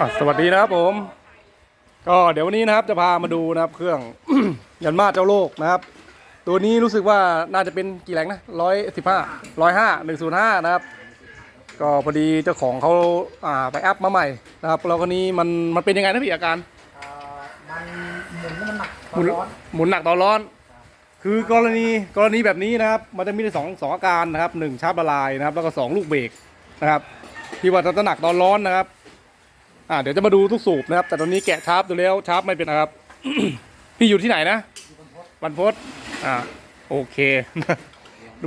อะสวัสดีนะครับผม ก็เดี๋ยววันนี้นะครับจะพามาดูนะครับเครื่อง ยันมาเจ้าโลกนะครับ ตัวนี้รู้สึกว่าน่าจะเป็นกี่แรงนะร้อยสิบห้าร้อยห้าหนึ่งศูนย์ห้านะครับ ก็พอดีเจ้าของเขาอ่าไปอัพมาใหม่นะครับแล้วก็นี้มันมันเป็นยังไงนะพี่อาการอ่ามันหมุนแล้วมันหนักหมุนร้อนหมุนหนักตอนร้อน คือกรณีกรณีแบบนี้นะครับ มันจะมีได้สองสองอาการนะครับหนึ่งชาร์จละลายนะครับ แล้วก็สองลูกเบรกนะครับที่ว่าจะหนักตอนร้อนนะครับ อ่าเดี๋ยวจะมาดูทุกสูบนะครับ แต่ตอนนี้แกะชาร์ปดูแล้วชาร์ปไม่เป็นนะครับ พี่อยู่ที่ไหนนะวันพศอ่าโอเค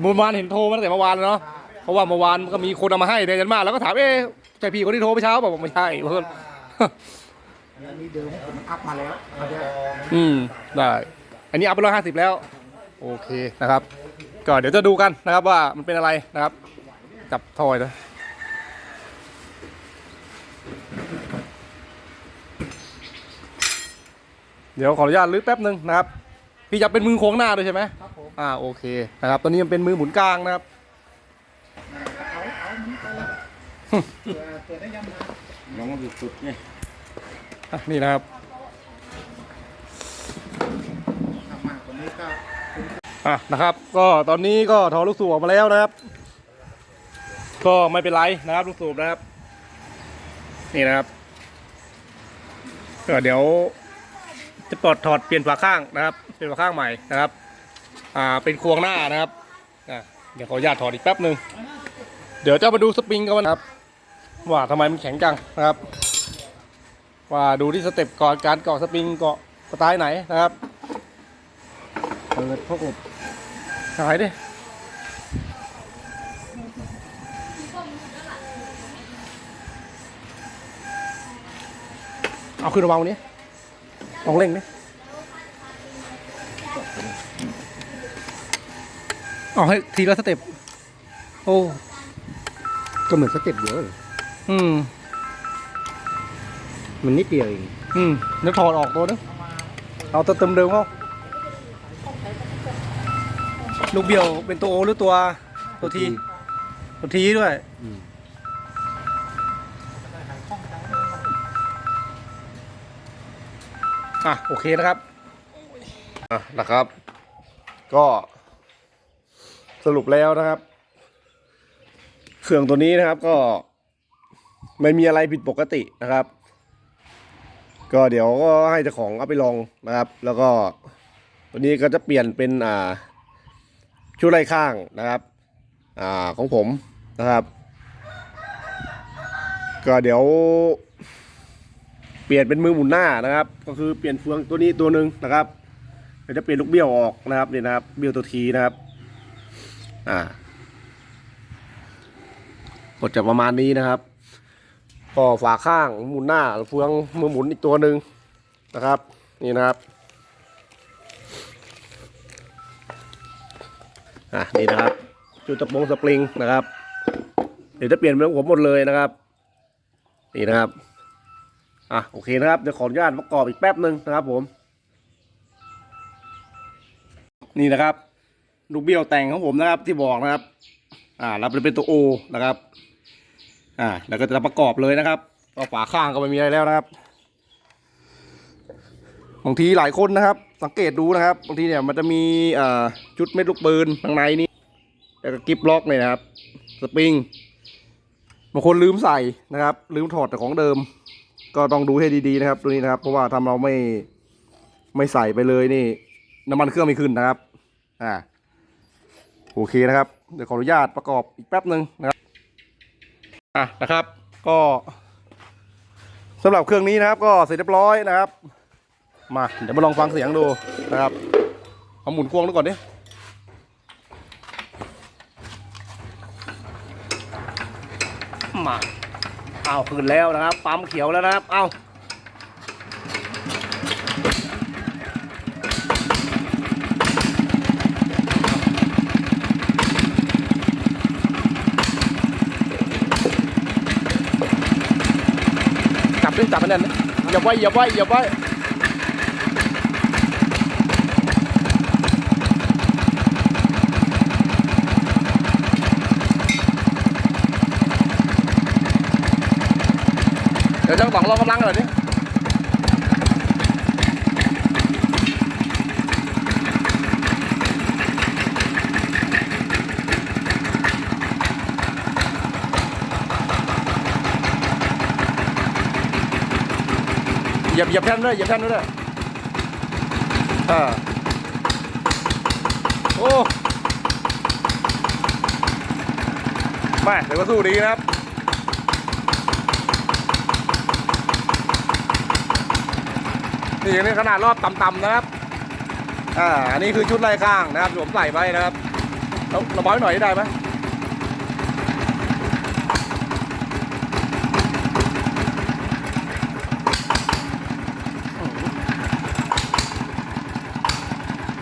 เมื่อวานเห็นโทรมาตั้งแต่เมื่อวานแล้วเนาะเพราะว่าเมื่อวานก็มีคนเอามาให้เดนยันมาแล้วก็ถามเอ๊ะใช่พี่คนที่โทรไปเช้าบอกไม่ใช่เพื่อนอันนี้เดิมของผมมันอัพมาแล้วอันเนี้ยอืมได้อันนี้อัพไปร้อยห้าสิบแล้ว โอเคนะครับ ก็เดี๋ยวจะดูกันนะครับว่ามันเป็นอะไรนะครับ จับทอยนะ เดี๋ยวขออนุญาตลื้อแป๊บหนึ่งนะครับ พี่จะเป็นมือโค้งหน้าด้วยใช่ไหมครับผมอ่าโอเคนะครับตอนนี้มันเป็นมือหมุนกลางนะครับเอาเอามันไปเลยเผื่อเผื่อได้ย้ำนะน้องสุดๆไงอะนี่นะครับทำมากกว่านี้ก็อะนะครับ ก็ตอนนี้ก็ถอดลูกสูบออกมาแล้วนะครับ ก็ไม่เป็นไรนะครับลูกสูบนะครับ นี่นะครับก็เดี๋ยว จะปลดถอดเปลี่ยนฝาข้างนะครับ เปลี่ยนฝาข้างใหม่นะครับ อ่า เป็นควงหน้านะครับอะเดี๋ยวขออนุญาตถอดอีกแป๊บหนึ่งเดี๋ยวจะมาดูสปริงกันนะครับ ว่าทำไมมันแข็งจังนะครับ ว่าดูที่สเต็ปก่อนการเกาะสปริงเกาะสไตล์ไหนนะครับเปิดพวกอบหายดิเอาขึ้นระวังนี้ ลองเร่งดิเอาให้ทีละสเต็ป โอ้ ก็เหมือนสเต็ปเดียวเลยอืม มันนิดเดียวเองอืมเดี๋ยวถอดออกตัวนึงเอาตัวเติมเดิมเข้าลูกเบี้ยวเป็นตัวโอหรือตัวตัวทีตัวทีด้วย อืม อะโอเคนะครับอะนะครับ ก็สรุปแล้วนะครับ เครื่องตัวนี้นะครับก็ไม่มีอะไรผิดปกตินะครับ ก็เดี๋ยวก็ให้เจ้าของเอาไปลองนะครับ แล้วก็ตัวนี้ก็จะเปลี่ยนเป็นอ่าชุดไล่ข้างนะครับ อ่าของผมนะครับ ก็เดี๋ยว เปลี่ยนเป็นมือหมุนหน้านะครับ ก็คือเปลี่ยนเฟืองตัวนี้ตัวหนึ่งนะครับเดี๋ยวจะเปลี่ยนลูกเบี้ยวออกนะครับนี่นะครับ เบี้ยวตัวทีนะครับ อ่ากดจะประมาณนี้นะครับก็ฝาข้างหมุนหน้าเฟืองมือหมุนอีกตัวหนึ่งนะครับ นี่นะครับอะนี่นะครับ จุดตะปงสปริงนะครับ เดี๋ยวจะเปลี่ยนเป็นของผมหมดเลยนะครับ นี่นะครับ อะโอเคนะครับเดี๋ยวขออนุญาตประกอบอีกแป๊บหนึ่งนะครับผม นี่นะครับลูกเบี้ยวแต่งของผมนะครับที่บอกนะครับ อ่ารับเป็นตัวโอนะครับ อ่าแล้วก็จะประกอบเลยนะครับก็ฝาข้างก็ไม่มีอะไรแล้วนะครับบางทีหลายคนนะครับ สังเกตดูนะครับบางทีเนี่ยมันจะมีอ่าชุดเม็ดลูกปืนข้างในนี้แล้วก็กิฟล็อกเนี่ยนะครับ สปริงบางคนลืมใส่นะครับ ลืมถอดแต่ของเดิม ก็ต้องดูให้ดีๆนะครับ ตัวนี้นะครับ เพราะว่าทำเราไม่ไม่ใส่ไปเลยนี่ น้ำมันเครื่องไม่ขึ้นนะครับอ่าโอเคนะครับ เดี๋ยวขออนุญาตประกอบอีกแป๊บหนึ่งนะครับอะนะครับ ก็สำหรับเครื่องนี้นะครับ ก็เสร็จเรียบร้อยนะครับ มาเดี๋ยวมาลองฟังเสียงดูนะครับเอาหมุนควงดูก่อนดิมา อาขึ้นแล้วนะครับ ปั๊มเขียวแล้วนะครับ เอาจับดึงจับมันแน่นนะอย่าไว้อย่าไว้อย่าไว้ ยวเจ้าสองลองกำลังหน่อยดิเหยียบเหยียบแท่นด้วยเหยียบแท่นด้วยอ่าโอ้แม่เดี๋ยวก็สู้ดีนะครับ นี่อย่างนี้ขนาดรอบต่ำๆนะครับ อ่า อันนี้คือชุดไล่ข้างนะครับผมใส่ไปนะครับเราระบายหน่อยได้ไหม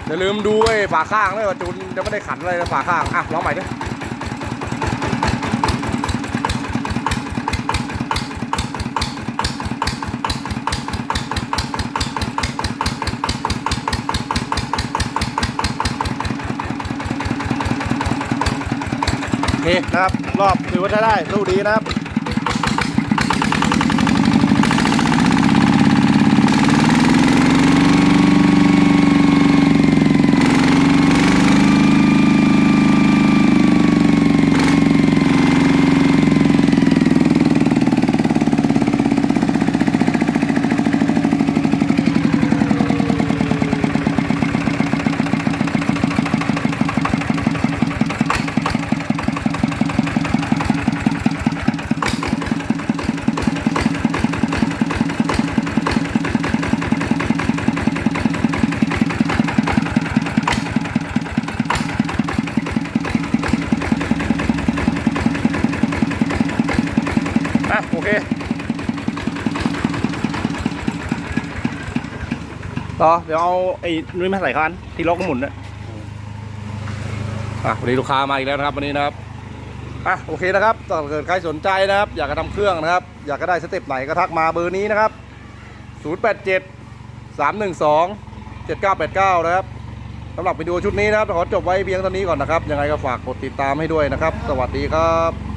อย่าลืมดูไอ้ฝาข้างด้วยว่าจูนจะไม่ได้ขันอะไรนะฝาข้าง อะลองใหม่ดิ เคนะครับ รอบถือว่าใช้ได้สู้ดีนะครับ ต่อเดี๋ยวเอาไอ้นุ้ยมาใส่คันที่ล็อกก็หมุนนะอะวันนี้ลูกค้ามาอีกแล้วนะครับวันนี้นะครับอะโอเคนะครับถ้าเกิดใครสนใจนะครับ อยากจะทำเครื่องนะครับ อยากจะได้สเต็ปไหนก็ทักมาเบอร์นี้นะครับ 087 312 7989 นะครับสำหรับวิดีโอชุดนี้นะครับขอจบไว้เพียงเท่านี้ก่อนนะครับ ยังไงก็ฝากกดติดตามให้ด้วยนะครับ สวัสดีครับ